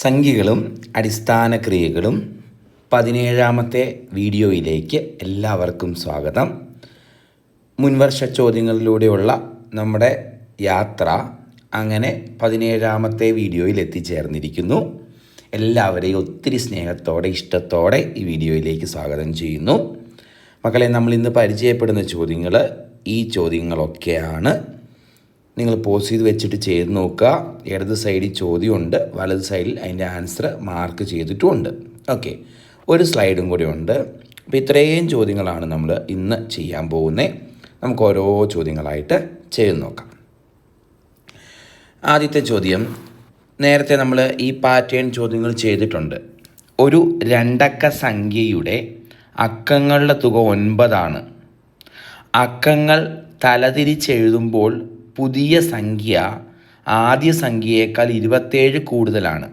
സംഖ്യകളും അടിസ്ഥാന ക്രിയകളും പതിനേഴാമത്തെ വീഡിയോയിലേക്ക് എല്ലാവർക്കും സ്വാഗതം. മുൻവർഷ ചോദ്യങ്ങളിലൂടെയുള്ള നമ്മുടെ യാത്ര അങ്ങനെ പതിനേഴാമത്തെ വീഡിയോയിൽ എത്തിച്ചേർന്നിരിക്കുന്നു. എല്ലാവരെയും ഒത്തിരി സ്നേഹത്തോടെ ഇഷ്ടത്തോടെ ഈ വീഡിയോയിലേക്ക് സ്വാഗതം ചെയ്യുന്നു. മക്കളെ നമ്മൾ ഇന്ന് പരിചയപ്പെടുന്ന ചോദ്യങ്ങൾ ഈ ചോദ്യങ്ങളൊക്കെയാണ്. നിങ്ങൾ പോസ് ചെയ്ത് വെച്ചിട്ട് ചെയ്ത് നോക്കുക. ഇടത് സൈഡിൽ ചോദ്യമുണ്ട്. വലത് സൈഡിൽ അതിന്റെ ആൻസർ മാർക്ക് ചെയ്തിട്ടുമുണ്ട്. ഓക്കെ ഒരു സ്ലൈഡും കൂടി ഉണ്ട്. അപ്പോൾ ഇത്രയും ചോദ്യങ്ങളാണ് നമ്മൾ ഇന്ന് ചെയ്യാൻ പോകുന്നത് നമുക്ക് ഓരോ ചോദ്യങ്ങളായിട്ട് ചെയ്ത് നോക്കാം. ആദ്യത്തെ ചോദ്യം. നേരത്തെ നമ്മൾ ഈ പാറ്റേൺ ചോദ്യങ്ങൾ ചെയ്തിട്ടുണ്ട്. ഒരു രണ്ടക്ക സംഖ്യയുടെ അക്കങ്ങളുടെ തുക ഒൻപതാണ്. അക്കങ്ങൾ തലതിരിച്ചെഴുതുമ്പോൾ പുതിയ സംഖ്യ ആദ്യ സംഖ്യയേക്കാൾ ഇരുപത്തേഴ് കൂടുതലാണ്.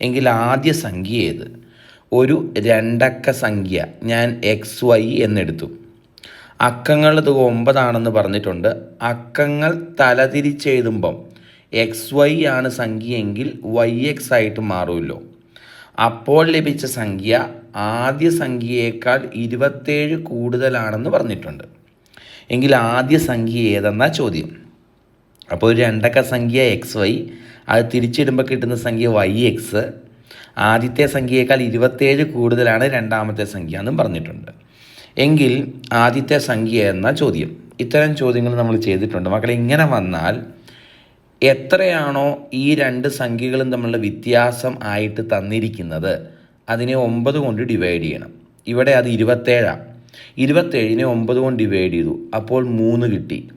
എങ്കിൽ ആദ്യ സംഖ്യ ഏത്? ഒരു രണ്ടക്ക സംഖ്യ ഞാൻ എക്സ് വൈ എന്നെടുത്തു. അക്കങ്ങൾ ഇത് ഒമ്പതാണെന്ന് പറഞ്ഞിട്ടുണ്ട്. അക്കങ്ങൾ തലതിരിച്ചെഴുതുമ്പം എക്സ് വൈ ആണ് സംഖ്യയെങ്കിൽ വൈ എക്സ് ആയിട്ട് മാറുമല്ലോ. അപ്പോൾ ലഭിച്ച സംഖ്യ ആദ്യ സംഖ്യയേക്കാൾ ഇരുപത്തേഴ് കൂടുതലാണെന്ന് പറഞ്ഞിട്ടുണ്ട്. എങ്കിൽ ആദ്യ സംഖ്യ ഏതെന്നാ ചോദ്യം? അപ്പോൾ ഒരു രണ്ടക്ക സംഖ്യ എക്സ് വൈ അത് തിരിച്ചിടുമ്പോൾ കിട്ടുന്ന സംഖ്യ വൈ എക്സ് ആദ്യത്തെ സംഖ്യയേക്കാൾ ഇരുപത്തേഴ് കൂടുതലാണ് രണ്ടാമത്തെ സംഖ്യ എന്നും പറഞ്ഞിട്ടുണ്ട്. എങ്കിൽ ആദ്യത്തെ സംഖ്യ എന്ന ചോദ്യം. ഇത്തരം ചോദ്യങ്ങൾ നമ്മൾ ചെയ്തിട്ടുണ്ട്. മക്കളെ ഇങ്ങനെ വന്നാൽ എത്രയാണോ ഈ രണ്ട് സംഖ്യകളും തമ്മിലുള്ള വ്യത്യാസം ആയിട്ട് തന്നിരിക്കുന്നത്? അതിനെ ഒമ്പത് കൊണ്ട് ഡിവൈഡ് ചെയ്യണം. ഇവിടെ അത് ഇരുപത്തേഴാണ് ഇരുപത്തേഴിനെ ഒമ്പത് കൊണ്ട് ഡിവൈഡ് ചെയ്തു. അപ്പോൾ മൂന്ന് കിട്ടി.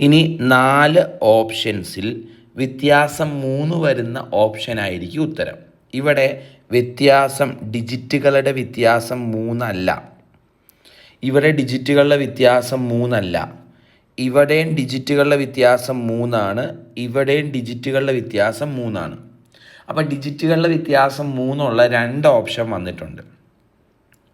ഇനി നാല് ഓപ്ഷൻസിൽ വ്യത്യാസം മൂന്ന് വരുന്ന ഓപ്ഷനായിരിക്കും ഉത്തരം. ഇവിടെ വ്യത്യാസം ഡിജിറ്റുകളുടെ വ്യത്യാസം മൂന്നല്ല. ഇവിടെ ഡിജിറ്റുകളുടെ വ്യത്യാസം മൂന്നല്ല. ഇവിടെയും ഡിജിറ്റുകളുടെ വ്യത്യാസം മൂന്നാണ്. ഇവിടെയും ഡിജിറ്റുകളുടെ വ്യത്യാസം മൂന്നാണ്. അപ്പോൾ ഡിജിറ്റുകളുടെ വ്യത്യാസം മൂന്നുള്ള രണ്ട് ഓപ്ഷൻ വന്നിട്ടുണ്ട്.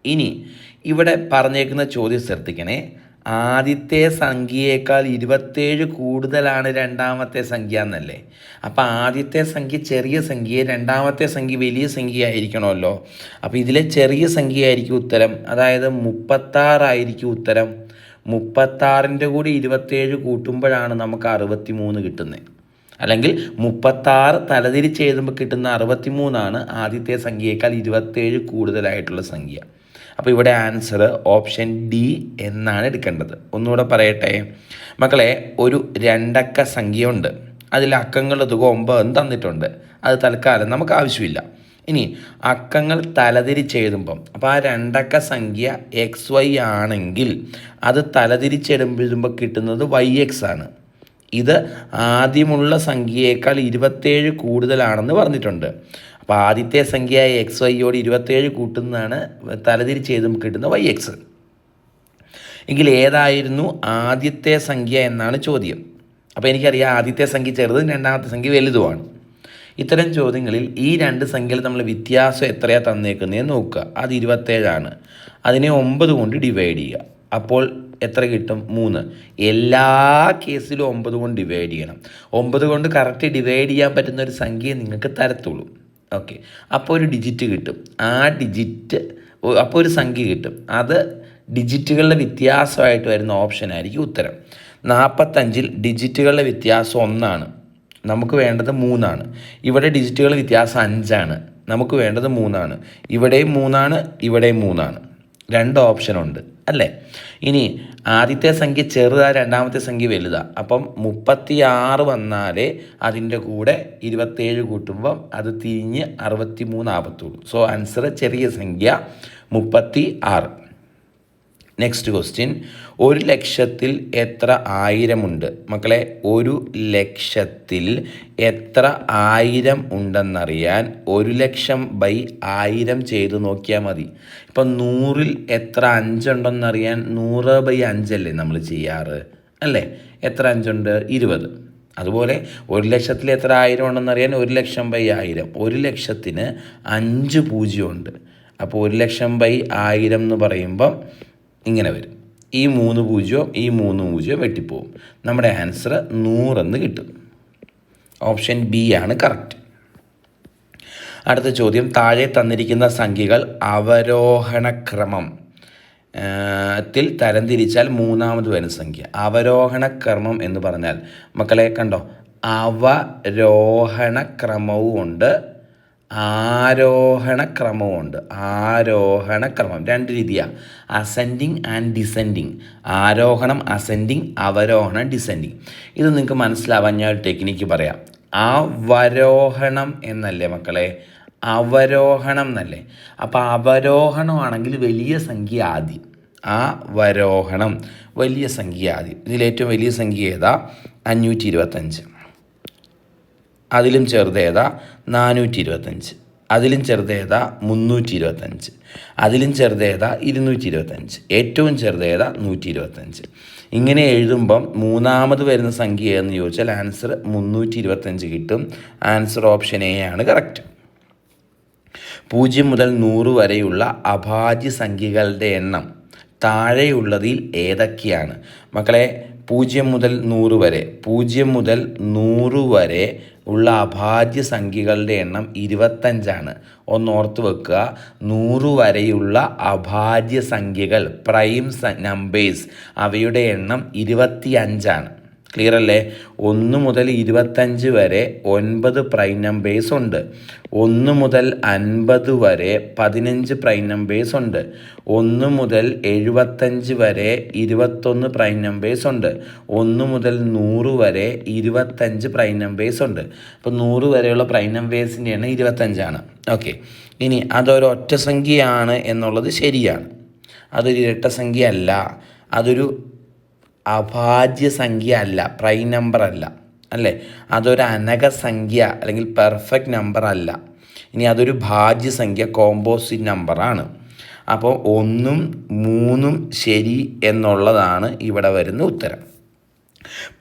ഇനി ഇവിടെ പറഞ്ഞേക്കുന്ന ചോദ്യം ശ്രദ്ധിക്കണേ. ആദ്യത്തെ സംഖ്യയേക്കാൾ ഇരുപത്തേഴ് കൂടുതലാണ് രണ്ടാമത്തെ സംഖ്യ എന്നല്ലേ? അപ്പോൾ ആദ്യത്തെ സംഖ്യ ചെറിയ സംഖ്യ രണ്ടാമത്തെ സംഖ്യ വലിയ സംഖ്യ ആയിരിക്കണമല്ലോ. അപ്പോൾ ഇതിലെ ചെറിയ സംഖ്യ ആയിരിക്കും ഉത്തരം. അതായത് മുപ്പത്താറായിരിക്കും ഉത്തരം. മുപ്പത്താറിന്റെ കൂടി ഇരുപത്തേഴ് കൂട്ടുമ്പോഴാണ് നമുക്ക് അറുപത്തി മൂന്ന് കിട്ടുന്നത് അല്ലെങ്കിൽ മുപ്പത്താറ് തലതിരിച്ച് എഴുതുമ്പോൾ കിട്ടുന്ന അറുപത്തി മൂന്നാണ് ആദ്യത്തെ സംഖ്യയേക്കാൾ ഇരുപത്തേഴ് കൂടുതലായിട്ടുള്ള സംഖ്യ. അപ്പോൾ ഇവിടെ ആൻസർ ഓപ്ഷൻ ഡി എന്നാണ് എടുക്കേണ്ടത്. ഒന്നുകൂടെ പറയട്ടെ. മക്കളെ ഒരു രണ്ടക്ക സംഖ്യയുണ്ട്. അതിൽ അക്കങ്ങൾ തുക ഒമ്പതും തന്നിട്ടുണ്ട്. അത് തൽക്കാലം നമുക്ക് ആവശ്യമില്ല. ഇനി അക്കങ്ങൾ തലതിരിച്ചെഴുതുമ്പം അപ്പോൾ ആ രണ്ടക്ക സംഖ്യ എക്സ് വൈ ആണെങ്കിൽ അത് തലതിരിച്ചെഴുതുമ്പോൾ കിട്ടുന്നത് വൈ എക്സ് ആണ്. ഇത് ആദ്യമുള്ള സംഖ്യയേക്കാൾ ഇരുപത്തേഴ് കൂടുതലാണെന്ന് പറഞ്ഞിട്ടുണ്ട്. അപ്പോൾ ആദ്യത്തെ സംഖ്യ എക്സ് വൈയോട് ഇരുപത്തേഴ് കൂട്ടുന്നതാണ് തലതിരിച്ച് എഴുതുമ്പോൾ കിട്ടുന്ന വൈ എക്സ് എങ്കിൽ ഏതായിരുന്നു ആദ്യത്തെ സംഖ്യ എന്നാണ് ചോദ്യം. അപ്പോൾ എനിക്കറിയാം ആദ്യത്തെ സംഖ്യ ചെറുതും രണ്ടാമത്തെ സംഖ്യ വലുതുമാണ്. ഇത്തരം ചോദ്യങ്ങളിൽ ഈ രണ്ട് സംഖ്യയിൽ നമ്മൾ വ്യത്യാസം എത്രയാണ് തന്നേക്കുന്നതെന്ന് നോക്കുക. അത് ഇരുപത്തേഴാണ് അതിനെ ഒമ്പത് കൊണ്ട് ഡിവൈഡ് ചെയ്യുക. അപ്പോൾ എത്ര കിട്ടും? മൂന്ന്. എല്ലാ കേസിലും ഒമ്പത് കൊണ്ട് ഡിവൈഡ് ചെയ്യണം. ഒമ്പത് കൊണ്ട് കറക്റ്റ് ഡിവൈഡ് ചെയ്യാൻ പറ്റുന്ന ഒരു സംഖ്യയെ നിങ്ങൾക്ക് തരത്തുള്ളൂ. ഓക്കെ അപ്പോൾ ഒരു ഡിജിറ്റ് കിട്ടും. ആ ഡിജിറ്റ് അപ്പോൾ ഒരു സംഖ്യ കിട്ടും. അത് ഡിജിറ്റുകളുടെ വ്യത്യാസമായിട്ട് വരുന്ന ഓപ്ഷൻ ആയിരിക്കും ഉത്തരം. നാൽപ്പത്തഞ്ചിൽ ഡിജിറ്റുകളുടെ വ്യത്യാസം ഒന്നാണ്. നമുക്ക് വേണ്ടത് മൂന്നാണ്. ഇവിടെ ഡിജിറ്റുകളുടെ വ്യത്യാസം അഞ്ചാണ്. നമുക്ക് വേണ്ടത് മൂന്നാണ്. ഇവിടെയും മൂന്നാണ് ഇവിടെയും മൂന്നാണ്. രണ്ട് ഓപ്ഷനുണ്ട് അല്ലേ? ഇനി ആദ്യത്തെ സംഖ്യ ചെറുതാ രണ്ടാമത്തെ സംഖ്യ വലുതാ. അപ്പം മുപ്പത്തി ആറ് വന്നാലേ അതിന്റെ കൂടെ ഇരുപത്തേഴ് കൂട്ടുമ്പം അത് തിരിഞ്ഞ് അറുപത്തി മൂന്ന് ആപത്തുള്ളൂ. സോ ആൻസർ ചെറിയ സംഖ്യ മുപ്പത്തി ആറ് നെക്സ്റ്റ് ക്വസ്റ്റ്യൻ ഒരു ലക്ഷത്തിൽ എത്ര ആയിരം ഉണ്ട് മക്കളെ ഒരു ലക്ഷത്തിൽ എത്ര ആയിരം ഉണ്ടെന്നറിയാൻ ഒരു ലക്ഷം ബൈ ആയിരം ചെയ്ത് നോക്കിയാൽ മതി. ഇപ്പം നൂറിൽ എത്ര അഞ്ചുണ്ടെന്നറിയാൻ നൂറ് ബൈ അഞ്ചല്ലേ നമ്മൾ ചെയ്യാറ്? അല്ലേ? എത്ര അഞ്ചുണ്ട്? ഇരുപത്. അതുപോലെ ഒരു ലക്ഷത്തിൽ എത്ര ആയിരം ഉണ്ടെന്നറിയാൻ ഒരു ലക്ഷം ബൈ ആയിരം. ഒരു ലക്ഷത്തിന് അഞ്ച് പൂജ്യമുണ്ട്. അപ്പോൾ ഒരു ലക്ഷം ബൈ ആയിരം എന്ന് പറയുമ്പം ഇങ്ങനെ വരും. ഈ മൂന്ന് പൂജ്യവും ഈ മൂന്ന് പൂജ്യവും വെട്ടിപ്പോവും. നമ്മുടെ ആൻസർ നൂറെന്ന് കിട്ടും. ഓപ്ഷൻ ബി ആണ് കറക്റ്റ് അടുത്ത ചോദ്യം താഴെ തന്നിരിക്കുന്ന സംഖ്യകൾ അവരോഹണക്രമം. ത്തിൽ തരംതിരിച്ചാൽ മൂന്നാമത് വരുന്ന സംഖ്യ. അവരോഹണക്രമം എന്ന് പറഞ്ഞാൽ മക്കളെ കണ്ടോ? അവരോഹണക്രമവും ഉണ്ട് ആരോഹണ ക്രമമുണ്ട്. ആരോഹണ ക്രമം. രണ്ട് രീതിയാണ് അസെൻഡിങ് ആൻഡ് ഡിസെൻഡിങ് ആരോഹണം അസെൻഡിങ് അവരോഹണം ഡിസെൻഡിങ് ഇത് നിങ്ങൾക്ക് മനസ്സിലാവാൻ ഞാൻ ഒരു ടെക്നിക്ക് പറയാം. അവരോഹണം എന്നല്ലേ മക്കളെ? അവരോഹണം എന്നല്ലേ? അപ്പോൾ അവരോഹണമാണെങ്കിൽ വലിയ സംഖ്യ ആദ്യം. ആ വരോഹണം വലിയ സംഖ്യ ആദ്യം. ഇതിലേറ്റവും വലിയ സംഖ്യ ഏതാ? അഞ്ഞൂറ്റി ഇരുപത്തഞ്ച് അതിലും ചെറുതേതാ നാനൂറ്റി ഇരുപത്തഞ്ച് അതിലും ചെറുതേതാ മുന്നൂറ്റി ഇരുപത്തഞ്ച് അതിലും ചെറുതേതാ ഇരുന്നൂറ്റി ഇരുപത്തഞ്ച് ഏറ്റവും ചെറുതേതാ നൂറ്റി ഇരുപത്തഞ്ച് ഇങ്ങനെ എഴുതുമ്പം മൂന്നാമത് വരുന്ന സംഖ്യ എന്ന് ചോദിച്ചാൽ ആൻസർ മുന്നൂറ്റി ഇരുപത്തഞ്ച് കിട്ടും. ആൻസർ ഓപ്ഷൻ എ ആണ് കറക്റ്റ്. പൂജ്യം മുതൽ നൂറ് വരെയുള്ള അഭാജ്യ സംഖ്യകളുടെ എണ്ണം താഴെയുള്ളതിൽ ഏതൊക്കെയാണ്? മക്കളെ പൂജ്യം മുതൽ നൂറ് വരെ. പൂജ്യം മുതൽ നൂറ് വരെ ഉള്ള അഭാജ്യ സംഖ്യകളുടെ എണ്ണം ഇരുപത്തഞ്ചാണ്. ഒന്ന് ഓർത്ത് വെക്കുക. നൂറ് വരെയുള്ള അഭാജ്യ സംഖ്യകൾ പ്രൈം നമ്പേഴ്സ് അവയുടെ എണ്ണം ഇരുപത്തി അഞ്ചാണ് ക്ലിയർ അല്ലേ? ഒന്ന് മുതൽ ഇരുപത്തഞ്ച് വരെ ഒൻപത് പ്രൈം നമ്പേഴ്സ് ഉണ്ട്. ഒന്ന് മുതൽ അൻപത് വരെ പതിനഞ്ച് പ്രൈം നമ്പേഴ്സ് ഉണ്ട്. ഒന്ന് മുതൽ എഴുപത്തഞ്ച് വരെ ഇരുപത്തൊന്ന് പ്രൈം നമ്പേഴ്സ് ഉണ്ട്. ഒന്ന് മുതൽ നൂറ് വരെ ഇരുപത്തഞ്ച് പ്രൈം നമ്പേഴ്സ് ഉണ്ട്. അപ്പോൾ നൂറ് വരെയുള്ള പ്രൈം നമ്പേഴ്സിന്റെ എണ്ണം ഇരുപത്തഞ്ചാണ്. ഓക്കെ ഇനി അതൊരു ഒറ്റ സംഖ്യയാണ് എന്നുള്ളത് ശരിയാണ്. അതൊരു ഇരട്ട സംഖ്യ അല്ല അതൊരു അഭാജ്യ സംഖ്യ അല്ല പ്രൈം നമ്പർ അല്ല അല്ലേ? അതൊരു അനക സംഖ്യ അല്ലെങ്കിൽ പെർഫെക്റ്റ് നമ്പർ അല്ല. ഇനി അതൊരു ഭാജ്യ സംഖ്യ കോമ്പോസിറ്റ് നമ്പറാണ് അപ്പോൾ ഒന്നും മൂന്നും ശരി എന്നുള്ളതാണ് ഇവിടെ വരുന്ന ഉത്തരം.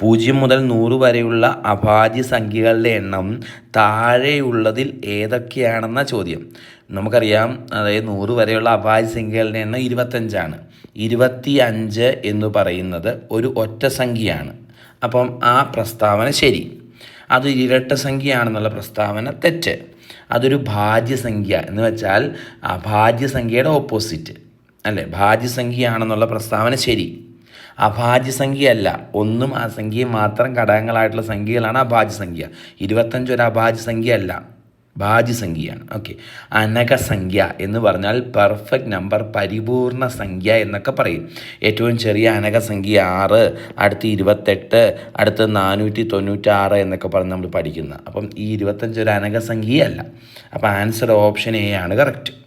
പൂജ്യം മുതൽ നൂറ് വരെയുള്ള അഭാജ്യ സംഖ്യകളുടെ എണ്ണം താഴെയുള്ളതിൽ ഏതൊക്കെയാണെന്ന ചോദ്യം. നമുക്കറിയാം അതായത് നൂറ് വരെയുള്ള അഭാജ്യ സംഖ്യകളുടെ എണ്ണം ഇരുപത്തഞ്ചാണ്. ഇരുപത്തി അഞ്ച് എന്ന് പറയുന്നത് ഒരു ഒറ്റ സംഖ്യയാണ്. അപ്പം ആ പ്രസ്താവന ശരി. അത് ഇരട്ട സംഖ്യയാണെന്നുള്ള പ്രസ്താവന തെറ്റ്. അതൊരു ഭാജ്യസംഖ്യ എന്ന് വെച്ചാൽ ആ ഭാജ്യസംഖ്യയുടെ ഓപ്പോസിറ്റ് അല്ലേ? ഭാജ്യസംഖ്യയാണെന്നുള്ള പ്രസ്താവന ശരി. അഭാജ്യസംഖ്യയല്ല ഒന്നും ആ സംഖ്യയും മാത്രം ഘടകങ്ങളായിട്ടുള്ള സംഖ്യകളാണ് അഭാജ്യസംഖ്യ ഇരുപത്തഞ്ച് ഒരു അഭാജ്യസംഖ്യ അല്ല ഭാജ്യസംഖ്യയാണ് ഓക്കെ അനകസംഖ്യ എന്ന് പറഞ്ഞാൽ പെർഫെക്റ്റ് നമ്പർ പരിപൂർണ സംഖ്യ എന്നൊക്കെ പറയും. ഏറ്റവും ചെറിയ അനകസംഖ്യ ആറ് അടുത്ത് ഇരുപത്തെട്ട് അടുത്ത് നാനൂറ്റി തൊണ്ണൂറ്റാറ് എന്നൊക്കെ പറഞ്ഞ് നമ്മൾ പഠിക്കുന്ന. അപ്പം ഈ ഇരുപത്തഞ്ച് ഒരു അനകസംഖ്യയല്ല. അപ്പം ആൻസർ ഓപ്ഷൻ എ ആണ് കറക്റ്റ്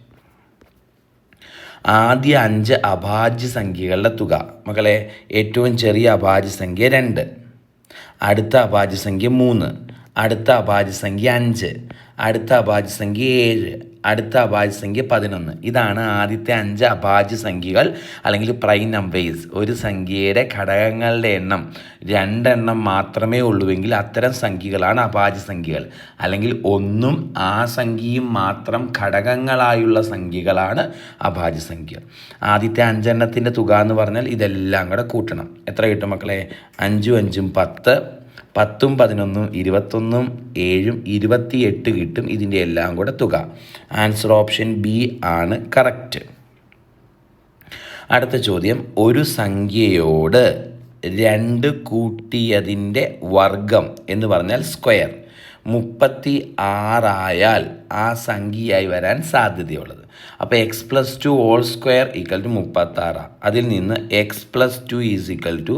ആദ്യ അഞ്ച് അഭാജ്യ സംഖ്യകളുടെ തുക. മക്കളെ ഏറ്റവും ചെറിയ അഭാജ്യ സംഖ്യ രണ്ട്. അടുത്ത അഭാജ്യ സംഖ്യ മൂന്ന്. അടുത്ത അഭാജ്യ സംഖ്യ അഞ്ച് അടുത്ത അഭാജ്യ സംഖ്യ ഏഴ് അടുത്ത അഭാജ്യ സംഖ്യ പതിനൊന്ന്. ഇതാണ് ആദ്യത്തെ അഞ്ച് അഭാജ്യ സംഖ്യകൾ അല്ലെങ്കിൽ പ്രൈം നമ്പേഴ്സ് ഒരു സംഖ്യയുടെ ഘടകങ്ങളുടെ എണ്ണം രണ്ടെണ്ണം മാത്രമേ ഉള്ളൂവെങ്കിൽ അത്തരം സംഖ്യകളാണ് അഭാജ്യ സംഖ്യകൾ. അല്ലെങ്കിൽ ഒന്നും ആ സംഖ്യയും മാത്രം ഘടകങ്ങളായുള്ള സംഖ്യകളാണ് അഭാജ്യ സംഖ്യ ആദ്യത്തെ അഞ്ചെണ്ണത്തിന്റെ തുക എന്ന് പറഞ്ഞാൽ ഇതെല്ലാം കൂടെ കൂട്ടണം. എത്ര കിട്ടും മക്കളെ? അഞ്ചും അഞ്ചും പത്ത്. പത്തും പതിനൊന്നും ഇരുപത്തൊന്നും ഏഴും ഇരുപത്തിയെട്ട് കിട്ടും ഇതിന്റെ എല്ലാം കൂടെ തുക. ആൻസർ ഓപ്ഷൻ ബി ആണ് കറക്റ്റ് അടുത്ത ചോദ്യം ഒരു സംഖ്യയോട് രണ്ട് കൂട്ടിയതിന്റെ വർഗം എന്ന് പറഞ്ഞാൽ സ്ക്വയർ മുപ്പത്തി ആറായാൽ ആ സംഖ്യയായി വരാൻ സാധ്യതയുള്ളത്. അപ്പോൾ x plus two whole square equal to മുപ്പത്താറാണ് അതിൽ നിന്ന് x plus two is equal to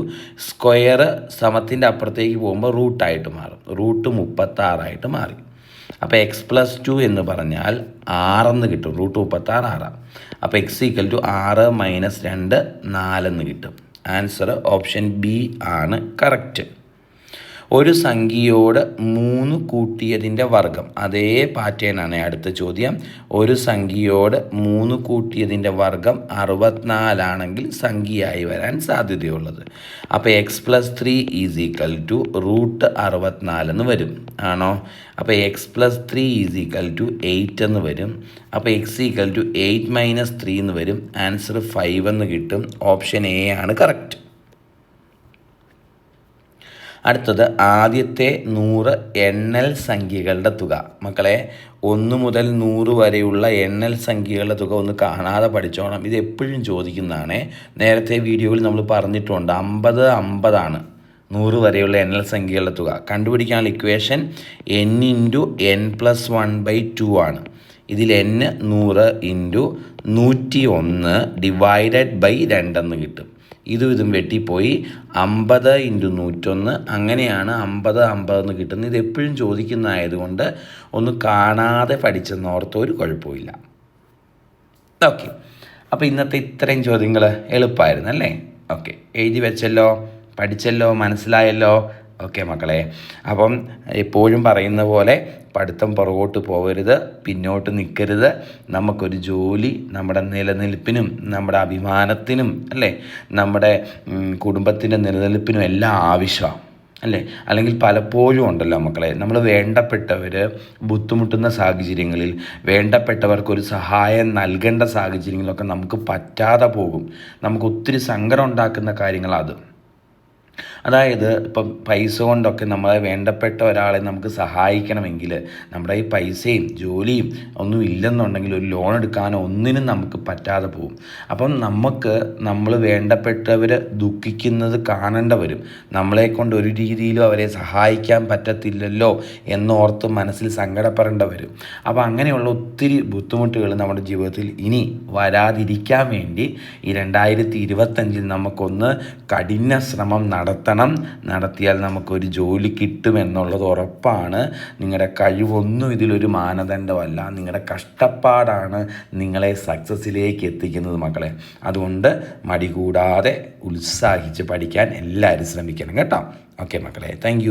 square സമത്തിന്റെ അപ്പുറത്തേക്ക് പോകുമ്പോൾ റൂട്ടായിട്ട് മാറും. റൂട്ട് മുപ്പത്താറായിട്ട് മാറി. അപ്പോൾ എക്സ് പ്ലസ് ടു എന്ന് പറഞ്ഞാൽ ആറെന്ന് കിട്ടും. റൂട്ട് മുപ്പത്താറ് ആറാണ് അപ്പോൾ എക്സ് ഈക്വൽ ടു ആറ് മൈനസ് രണ്ട് നാലെന്ന് കിട്ടും. ആൻസർ ഓപ്ഷൻ ബി ആണ് കറക്റ്റ് ഒരു സംഖ്യയോട് മൂന്ന് കൂട്ടിയതിന്റെ വർഗം അതേ പാറ്റേണാണ് അടുത്ത ചോദ്യം. ഒരു സംഖ്യയോട് മൂന്ന് കൂട്ടിയതിന്റെ വർഗം അറുപത്തിനാലാണെങ്കിൽ സംഖ്യയായി വരാൻ സാധ്യതയുള്ളത്. അപ്പോൾ x plus three is equal to root അറുപത്തിനാലെന്ന് വരും. ആണോ? അപ്പോൾ x plus three is equal to eight എന്ന് വരും. അപ്പോൾ x equal to eight minus three എന്ന് വരും. ആൻസർ ഫൈവ് എന്ന് കിട്ടും. ഓപ്ഷൻ എ ആണ് കറക്റ്റ് അടുത്തത് ആദ്യത്തെ നൂറ് എണ്ണൽ സംഖ്യകളുടെ തുക. മക്കളെ ഒന്ന് മുതൽ നൂറ് വരെയുള്ള എണ്ണൽ സംഖ്യകളുടെ തുക ഒന്ന് കാണാതെ പഠിച്ചോണം. ഇത് എപ്പോഴും ചോദിക്കുന്നതാണ്. നേരത്തെ വീഡിയോയിൽ നമ്മൾ പറഞ്ഞിട്ടുണ്ട് അമ്പത് അമ്പതാണ് നൂറ് വരെയുള്ള എണ്ണൽ സംഖ്യകളുടെ തുക. കണ്ടുപിടിക്കാനുള്ള equation N into N plus one by two ആണ്. ഇതിൽ എൻ നൂറ് ഇന്റു നൂറ്റി ഒന്ന് ഡിവൈഡഡ് ബൈ രണ്ടെന്ന് കിട്ടും. ഇതും ഇതും വെട്ടിപ്പോയി. അമ്പത് ഇന്റു നൂറ്റൊന്ന്. അങ്ങനെയാണ് അമ്പത് അമ്പത് എന്ന് കിട്ടുന്നത്. ഇത് എപ്പോഴും ചോദിക്കുന്നതായതുകൊണ്ട് ഒന്ന് കാണാതെ പഠിച്ചെന്നോർത്ത് ഒരു കുഴപ്പമില്ല ഓക്കെ അപ്പോൾ ഇന്നത്തെ ഇത്രയും ചോദ്യങ്ങൾ എളുപ്പമായിരുന്നു അല്ലേ? ഓക്കെ എഴുതി വെച്ചല്ലോ പഠിച്ചല്ലോ മനസ്സിലായല്ലോ. ഓക്കെ മക്കളെ. അപ്പം എപ്പോഴും പറയുന്ന പോലെ പഠിത്തം പുറകോട്ട് പോകരുത് പിന്നോട്ട് നിൽക്കരുത്. നമുക്കൊരു ജോലി നമ്മുടെ നിലനിൽപ്പിനും നമ്മുടെ അഭിമാനത്തിനും അല്ലേ? നമ്മുടെ കുടുംബത്തിന്റെ നിലനിൽപ്പിനും എല്ലാം ആവശ്യമാണ് അല്ലേ? അല്ലെങ്കിൽ പലപ്പോഴും ഉണ്ടല്ലോ മക്കളെ നമ്മൾ വേണ്ടപ്പെട്ടവർ ബുദ്ധിമുട്ടുന്ന സാഹചര്യങ്ങളിൽ വേണ്ടപ്പെട്ടവർക്കൊരു സഹായം നൽകേണ്ട സാഹചര്യങ്ങളൊക്കെ നമുക്ക് പറ്റാതെ പോകും. നമുക്ക് ഒത്തിരി സങ്കടം ഉണ്ടാക്കുന്ന കാര്യങ്ങളത് അതായത് ഇപ്പം പൈസ കൊണ്ടൊക്കെ നമ്മളെ വേണ്ടപ്പെട്ട ഒരാളെ നമുക്ക് സഹായിക്കണമെങ്കിൽ നമ്മുടെ ഈ പൈസയും ജോലിയും ഒന്നും ഇല്ലെന്നുണ്ടെങ്കിൽ ഒരു ലോൺ എടുക്കാനോ ഒന്നിനും നമുക്ക് പറ്റാതെ പോകും. അപ്പം നമുക്ക് നമ്മൾ വേണ്ടപ്പെട്ടവർ ദുഃഖിക്കുന്നത് കാണേണ്ട വരും നമ്മളെ കൊണ്ട് ഒരു രീതിയിലും അവരെ സഹായിക്കാൻ പറ്റത്തില്ലല്ലോ എന്നോർത്ത് മനസ്സിൽ സങ്കടപ്പെടേണ്ട വരും അപ്പോൾ അങ്ങനെയുള്ള ഒത്തിരി ബുദ്ധിമുട്ടുകൾ നമ്മുടെ ജീവിതത്തിൽ ഇനി വരാതിരിക്കാൻ വേണ്ടി ഈ രണ്ടായിരത്തി ഇരുപത്തഞ്ചിൽ നമുക്കൊന്ന് കഠിന ശ്രമം നടത്തണം നടത്തിയാൽ നമുക്കൊരു ജോലി കിട്ടുമെന്നുള്ളത് ഉറപ്പാണ്. നിങ്ങളുടെ കഴിവൊന്നും ഇതിലൊരു മാനദണ്ഡമല്ല. നിങ്ങളുടെ കഷ്ടപ്പാടാണ് നിങ്ങളെ സക്സസ്സിലേക്ക് എത്തിക്കുന്നത് മക്കളെ. അതുകൊണ്ട് മടി കൂടാതെ ഉത്സാഹിച്ച് പഠിക്കാൻ എല്ലാവരും ശ്രമിക്കണം കേട്ടോ. ഓക്കെ മക്കളെ താങ്ക്